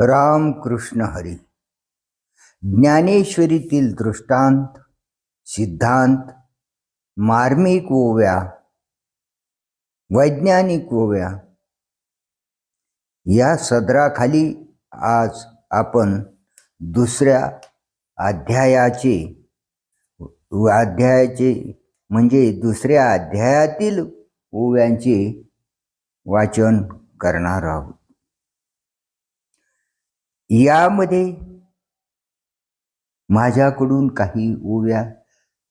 रामकृष्ण हरी. ज्ञानेश्वरीतील दृष्टांत सिद्धांत मार्मिक ओव्या वैज्ञानिक ओव्या या सदराखाली आज आपण दुसऱ्या अध्यायाचे अध्यायाचे म्हणजे दुसऱ्या अध्यायातील ओव्यांचे वाचन करणार आहोत. यामध्ये माझ्याकडून काही ओव्या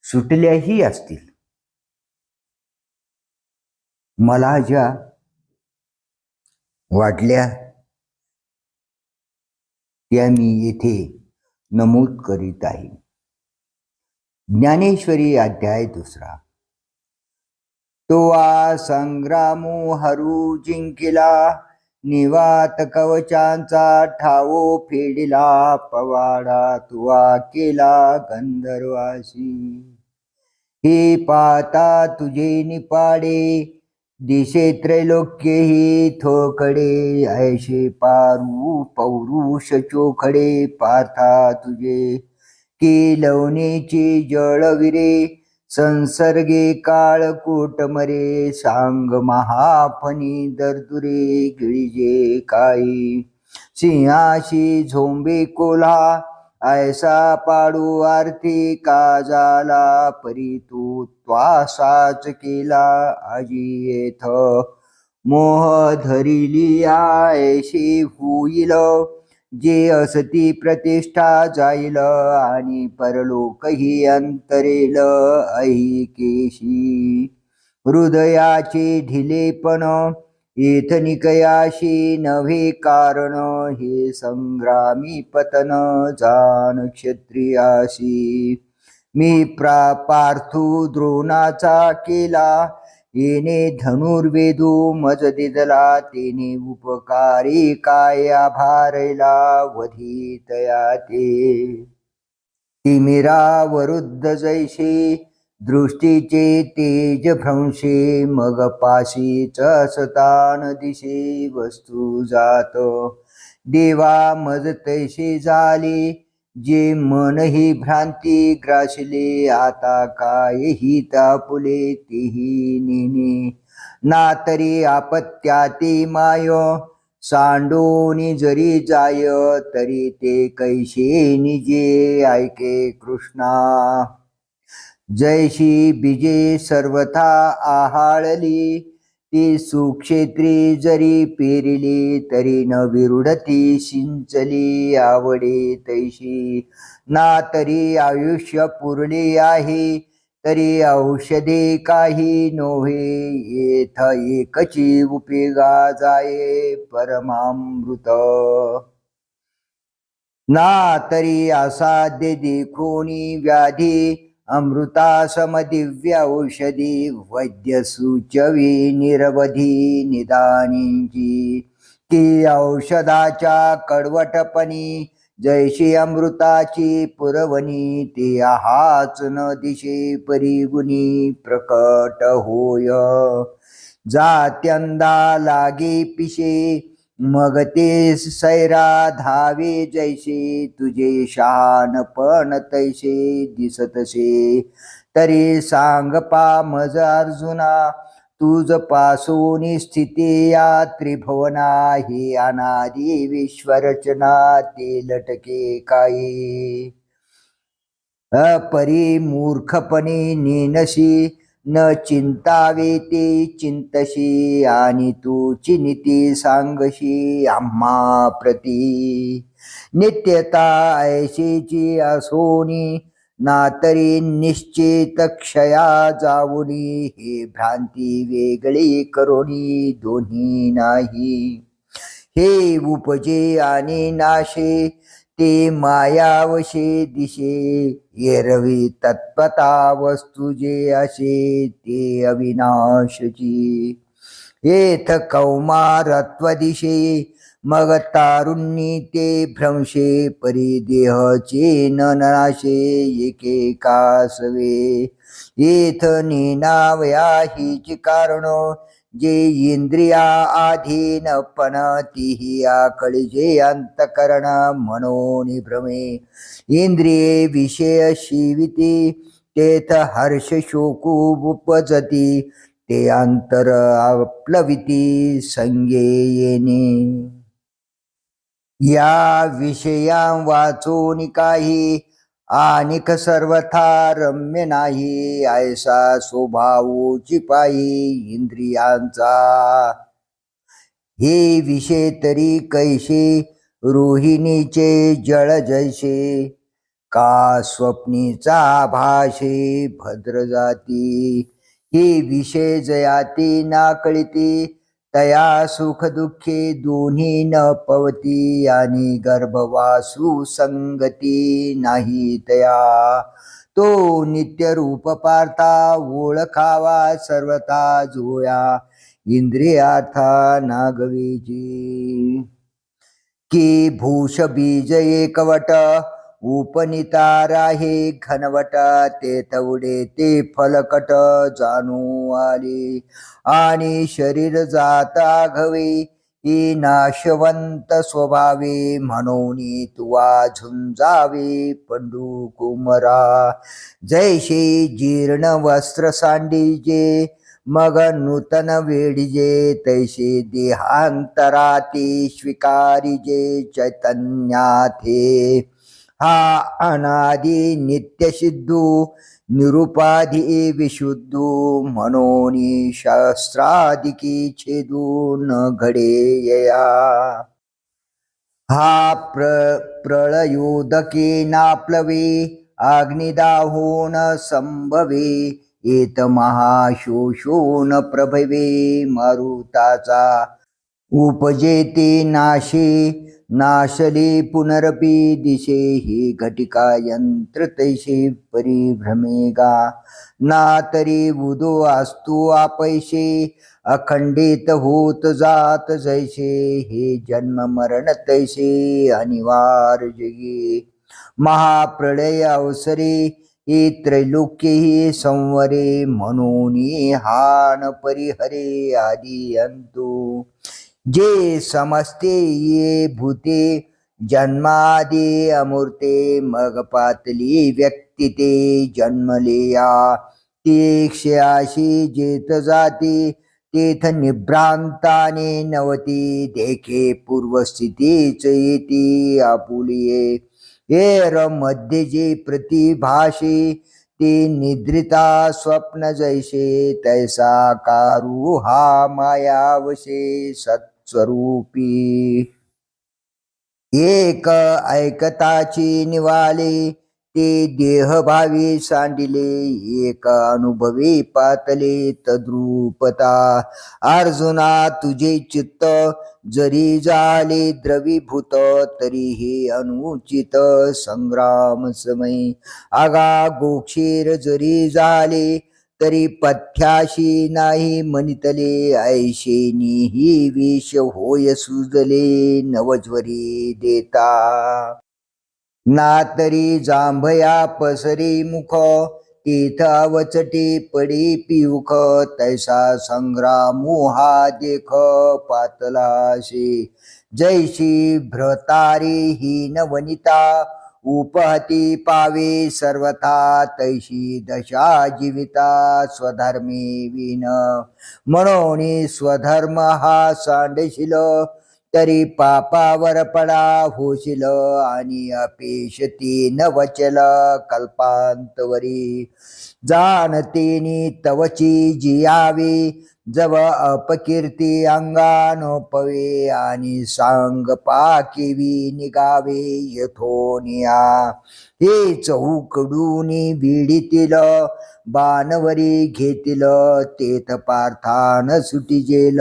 सुटल्याही असतील. मला ज्या वाटल्या त्या मी येथे नमूद करीत आहे. ज्ञानेश्वरी अध्याय दुसरा. तो आ संग्रामो हरू जिंकिला निवात कवचांचा ठावो फेडिला पवाडा तुवा केला गंधर्वासी हे पाता तुझे निपाडे दिशे त्रैलोक्य ही थोकडे ऐशे. पारू पौरुष चोखडे पार्था तुझे की लवणेची जळविरे संसर्गे काळ मरे सांग महाफणी दर्दुरे गिळिजे काई सिंहाशी झोंबे कोल्हा ऐसा पाडू आरती का झाला परी तू त्वासाच केला आजी येथ. मोह धरिली आयशी होईल जे असती प्रतिष्ठा जाईल आणि परलोकही अंतरेल ऐकेशी हृदयाचे ढिलेपण एथनिकयाशी नव्हे कारण हे संग्रामी पतन जाण क्षत्रियाशी. मी प्रा पार्थू द्रोणाचा केला येणे धनुर्वेदू मज दिदला तेने उपकारी काय आभारला वधितया ते. तिमिरा वरुद्ध जैसे दृष्टीचे तेज भ्रंशे मग पाशीच असतान दिशे वस्तू जात. देवा मज तैसे झाली जे मन ही भ्रांती ग्रासले आता काय ही तापुले तेही नेने ना तरी आपत्या ते माय सांडोनी जरी जाय तरी ते कैसे निजे ऐके कृष्णा. जैशी बीजे सर्वथा आहाळली ती सुक्षेत्री जरी पेरिली तरी न विरुडती सिंचली आवडे तैशी. ना तरी आयुष्य पुरले आहे तरी औषधे काही नोहे. येथ एकची उपयोगा जाये परमामृत. ना तरी असाध्य कोणी व्याधी अमृतासमदिव्य औषधी वैद्य सुचवी निरवधी निदानींची. ती औषधाच्या कडवटपणी जैशी अमृताची पुरवणी ते हाच न दिशे परिगुणी प्रकट होय. जात्यंदा लागे पिशे मग ते सैरा धावे जैसे तुझे शहाणपण तैसे दिसतसे. तरी सांग पा मज अर्जुना तुझपासून स्थिती या त्रिभुवना ही अनादी विश्वरचना ते लटके काही. अपरी मूर्खपणे नेनशी न चिंतावे ते चिंतशी आणि तू चिनिती सांगशी आम्हा प्रती. नित्यता ऐशीची असोनी ना तरी निश्चित क्षया जाऊनी हे भ्रांती वेगळी करोनी दोन्ही नाही. हे उपजे आणि नाशे ते मायावशे दिशे येरवी तत्पता वस्तू जे असे ते अविनाशची. येथ कौमारत्व दिशे मग तारुण्य ते भ्रंशे परिदेहचे न नाशे एकेकासवे येथ नेनावया हिच कारण जे इंद्रिया आधीन पण तीही आकळजे अंतकरण म्हणून भ्रमे इंद्रिये विषय शिविती तेथ हर्ष शोकू उपजती ते अंतर आपलविती संगे येणे या विषया वाचून काही आणिक सर्वथा रम्य नाही ऐसा स्वभावची पायी इंद्रियांचा. हे विषय तरी कैसे रोहिणीचे जळ जैसे. का स्वप्नीचा भाषे भद्र जाती. हे विषय जयाती ना कळती तया सुख दुःखे दोन्ही न पवती आणि गर्भवासू संगती नाही तया. तो नित्य रूप पार्था ओळखावा सर्वता जोया. इंद्रियार्था नागवीची की भूष बीज एकवट उपनिता राही घनवटा ते तवडे ते फलकट जाणू आले. आणि शरीर जाता घवे ही नाशवंत स्वभावे म्हणून तुवा झुंजावे पंडू कुमरा जैसे जीर्ण वस्त्र सांडीजे मग नूतन वेडिजे तैसे देहांतराती स्वीकारिजे चैतन्याथे. हा अनादि नित्यसिद्धू निरुपाधी विशुद्धू म्हणून शास्त्रादिकी छेदू न घडे यया हा प्र प्रळयोदके नाप्लवे अग्निदाहोन संभवे येत महाशोषोन प्रभवे मारुताचा उपजेते नाशे नाशले पुनरपि दिशे हि घटिका यंत्र परिभ्रमेगा। ना तरी बुधो असतो आपैसे अखंडित होत जात जैसे हे जन्म मरण तैसे अनिवार्य महाप्रलय अवसरे हे त्रैलोक्य हे संवरे म्हणून हान परिहरे आदी अंतु जे समजते ये भूते जन्मादि अमूर्ते मग पातली व्यक्ती ते जन्मलेया। ते क्षयाशी जेत जाते तेथ निभ्रांताने नवती देखे पूर्वस्थितीच येती आपुलिये। एरमध्ये जे प्रतिभाषे ते निद्रिता स्वप्न जैसे तैसा कारू हा मायावशे स्वरूपी. एक ऐकताची निवाले ते देहभावी सांडिले एक अनुभवी पातले तद्रूपता. अर्जुना तुझे चित्त जरी झाले द्रवीभूत तरीही अनुचित संग्राम समय आगा गोक्षीर जरी झाले तरी पथ्याशी नाही म्हणितले ऐशेनी ही विष होय सुजले नवज्वरी देता. ना तरी जांभया पसरी मुख तीथ अवचटी पडी पिऊख तैसा संग्रामू हा देख पातलाशी. जैशी भ्रतारी हीन वनिता उपहती पावे सर्वथा तैशी दशा जीविता स्वधर्मी विन म्हणून स्वधर्म हा सांडशील तरी पापावर पडा होशील आणि अपेशती न वचल कल्पांतवरी. जाणतेनी तवची जियावी जव अपकीर्ती अंगानोपवे आणि सांग पाकिवी निगावे यथोनिया। हे चौकडून भिडीतील बाणवरी घेतील तेथ पार्थान सुटिजेल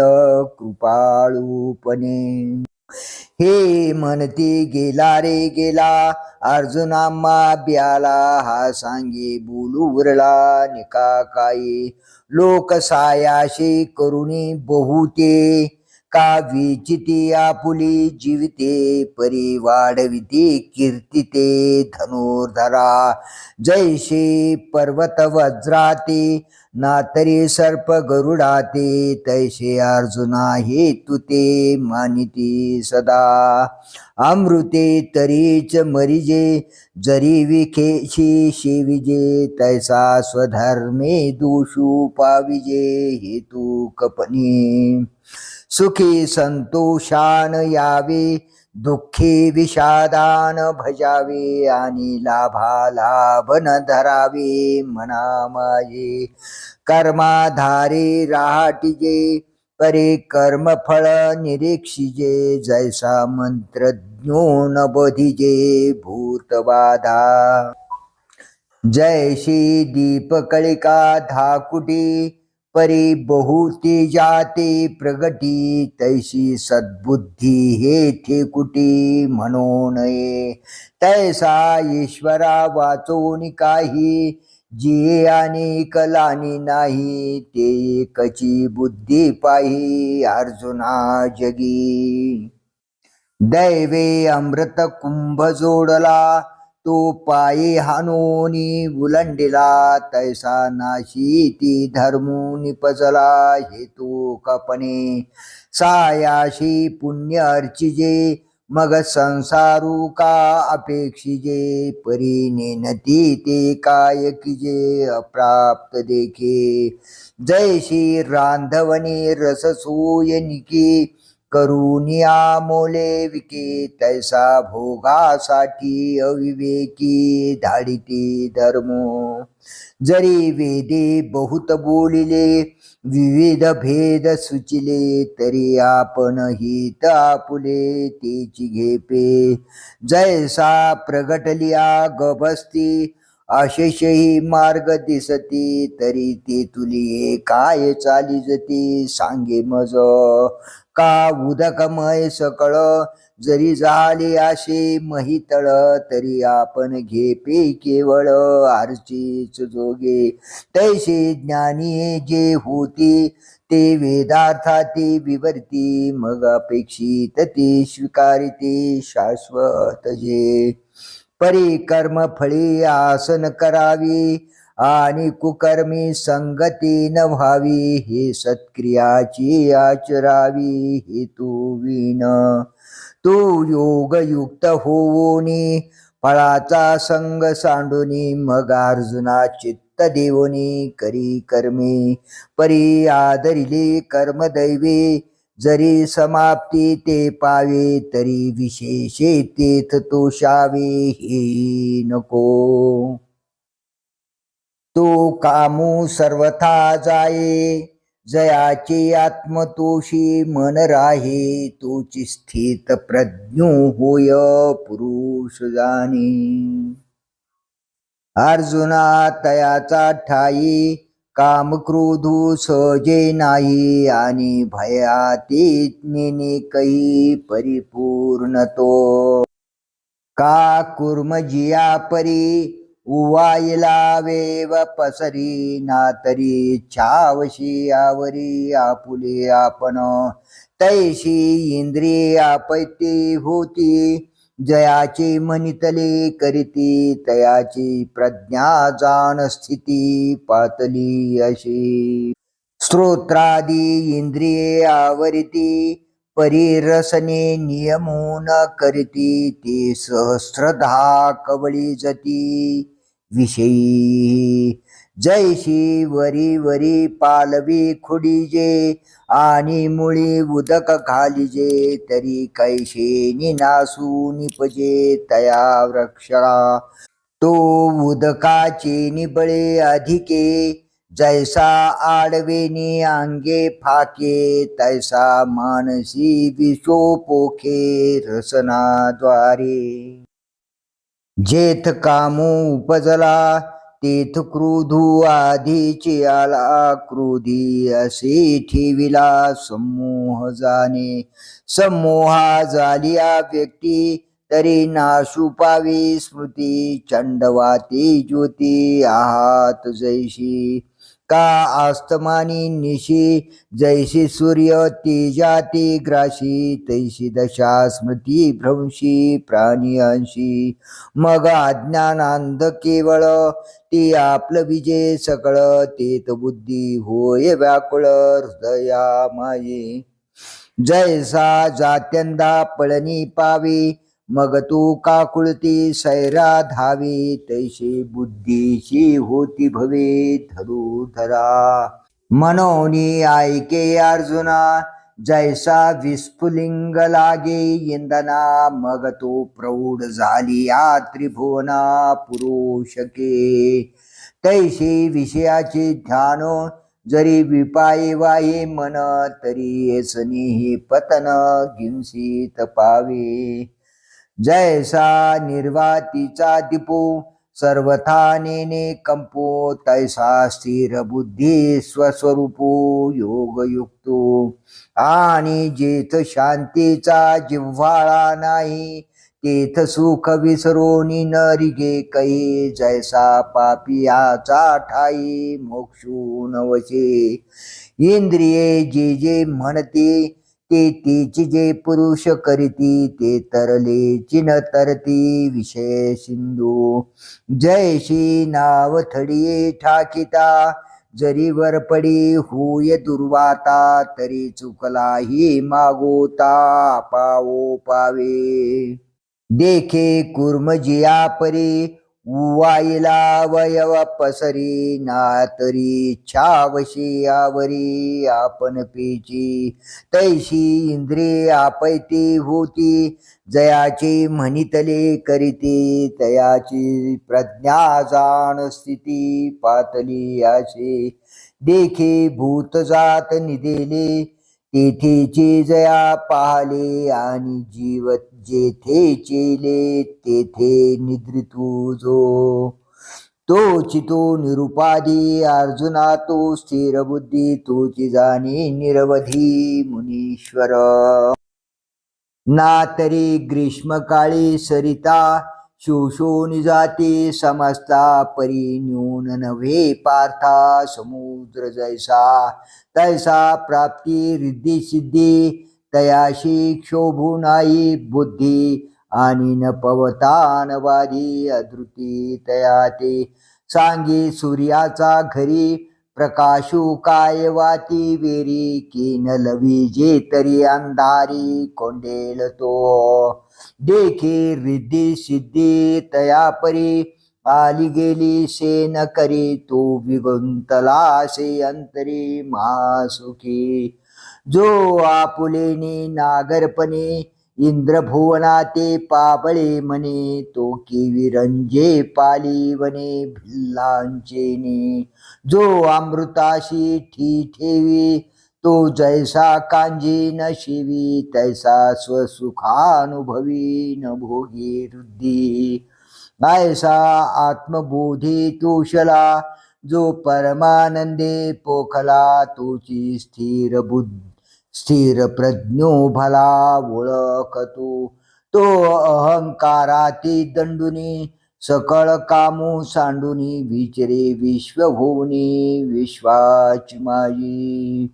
कृपाळूपणे। हे म्हणती गेला रे गेला. अर्जुनाम्मा ब्याला हा सांगे बोलू उरला निका काही. लोकसायाशी करुणी बहुते. का विचिती आपुली जीविते परी वाढविते कीर्तिते धनुर्धरा. जैसे पर्वत वज्राते ना तरी सर्प गरुडाते तैसे अर्जुना हे तुते मानिती सदा. अमृते तरीच मरिजे जरी विखेशी शिविजे तैसा स्वधर्मे दोषू पाविजे हेतू कपनी. सुखी संतोषान यावे दुःखी विषादान भजावे आणि लाभा लाभ न धरावे मना माझे कर्माधारे राहटिजे परे कर्मफळ निरीक्षिजे जैसा मंत्रज्ञो न बधिजे जयशी जैशी दीपकळिका धाकुटी परी बहुती जाते प्रगटी तैशी सद्बुद्धी हे ठेकुटी म्हणून नये तैसा ईश्वरा वाचून काही जी आणि कलानी नाही ते कची बुद्धी पाही अर्जुना जगी. दैवे अमृत कुंभ जोडला तो पायी हानोनी बुलंडिला तैसा नाशी ती धर्मू निपजला हेतू कपणे सायाशी पुण्य अर्चिजे मग संसारू का अपेक्षिजे? परी नेनती ते काय किजे? अप्राप्त देखे. जयशी रांधवनी रससूयनिकी करुनिया मोले विके तैसा भोगासाठी अविवेकी धाडिती धर्मो. जरी वेदे बहुत बोलिले विविध भेद सुचिले तरी आपण हित आपुले तेची घेपे. जैसा प्रगटलिया गबस्ती आशेषही मार्ग दिसती तरी ते तुलिये काय चालिजती सांगे मज. का उदकमय सकळ जरी झाले असे महितळ तरी आपण घेपे केवळ आरचीच जोगे. तैसे ज्ञानी जे होती ते वेदार्थाती विवर्ती मग अपेक्षित ते स्वीकारिते शाश्वत जे. परी कर्म फळी आसन करावी आणि कुकर्मी संगती न व्हावी हे सत्क्रियाची आचरावी हेतू विण. तू योगयुक्त होऊनी फळाचा संग सांडूनी मग अर्जुना चित्त देवनी करी कर्मे परी आदरिले कर्मदैवी जरी समाप्ती ते पावे तरी विशेषे तेथ तोषावे हे नको. तो कामू सर्वथा जाये जयाचे आत्मतोषी मन राहे तोची स्थित प्रज्ञो होय पुरुष जाणे. अर्जुना तयाचा ठाई काम क्रोधू सहजे नाही आणि भयातीत कही परिपूर्ण तो का कुर्मजिया परी उवायला वेव पसरी ना तरी छावशी आवरी आपुले आपण. तैशी इंद्रिया पैती होती जयाची मनितले करीती तयाची प्रज्ञा जाण स्थिती पातली अशी. स्त्रोत्रादी इंद्रिये आवरिती परिरसने नियमून करीती ते सहस्रधा कवळी जती. विषयी जैशी वरी वरी पालवी खुडीजे आणि मुळी उदक घालिजे तरी कैशेनी निनासू निपजे तया वृक्षा तो उदकाचे निबळे अधिके जैसा आडवेनी अंगे फाके तैसा मानसी विशोपोखे रसनाद्वारे. जेथ कामू उपजला तेथ क्रोधू आधीची आला क्रोधी असे ठेविला समूह जाणे. समूहा झालिया व्यक्ती तरी नाशू पावी. स्मृती चंडवाती ज्योती आहात जैशी. का आस्तमानी निशी? जैसी सूर्य तेजाती ग्राशी तैशी दशा स्मृती भ्रंशी प्राणियांशी मग अज्ञानांध केवळ ते आपलं विजय सकळ तेत बुद्धी होय व्याकुळ हृदया माये जैसा जात्यंदा पळणी पावी मग तू काकुळती सैरा धावी तैशी बुद्धीशी होती भवे धरू धरा मनोनी ऐके अर्जुना जैसा विस्फुलिंग लागे इंदना. मग तो प्रौढ झाली या त्रिभुवना पुरुषके. तैशी विषयाचे ध्यान जरी विपायी वाये मन तरी सनी पतन गिंसी तपावे जैसा निर्वातीचा दिपो सर्वथा नेने कंपो तैसा स्थिर बुद्धी स्वस्वरूपो योगयुक्तो. आणि जेथ शांतीचा जिव्हाळा नाही तेथ सुख विसरोनी रिगे कै जैसा पापियाचा ठाई मोक्षून वशे. इंद्रिये जे जे म्हणते ते तेची जे पुरुष करीती ते तरले चिन तरती. विषय सिंधू जयशी नाव थडिये ठाकिता. जरी वर पडी होय दुर्वाता तरी चुकलाही मागोता. पावो पावे. देखे कुर्मजिया परी वाईला वयव पसरी ना तरी छावशी आवरी आपण पेची. तैशी इंद्रिय आपैती होती जयाची म्हणितले करीती तयाची प्रज्ञा जाण स्थिती पातली असे देखे भूत जात निदेले तेथेचे जया पाहले आणि जीव जेथे चेले तेथे निद्रितू जो तो चितो निरुपाधी अर्जुना तो स्थिर बुद्धी तोची जाणे निरवधी मुनीश्वर. ना तरी ग्रीष्मकाळी सरिता शोषून जाते समजता परी न्यून नव्हे पार्था समुद्र जैसा। तैसा प्राप्ती रिद्धी सिद्धी तयाशी क्षोभुनाई बुद्धी आणि न पवतान वादी अधृती तया ते सांगे सूर्याचा घरी प्रकाशू काय वाती वेरी किनल न लवी तरी अंधारी कोंडेल तो. देखे रिद्धी सिद्धी तया परी आली गेली सेन करी तो विगुंतला से अंतरी महासुखी. जो आपुलेनी नागरपणे इंद्रभुवनाते पाबळे म्हणे तो की विरंजे पाली वने भिल्लांचे जो अमृताशी ठी ठेवी तो जैसा कांजी न शिवी तैसा स्वसुखानुभवी न भोगी रुद्धी ऐसा आत्मबोधी तुशला जो परमानंदे पोखला तुची स्थिर बुद्धी. स्थिर प्रज्ञो भला ओळखतो. तो अहंकाराती दंडुनी सकळ कामू सांडुनी विचरे विश्वभुवनी विश्वाची माई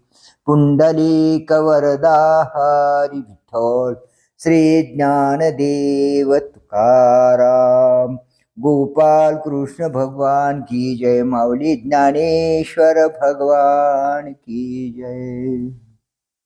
पुंडलिक कवरदा हरी विठ्ठल श्री ज्ञानदेव तुकाराम. गोपाल कृष्ण भगवान की जय माऊली ज्ञानेश्वर भगवान की जय.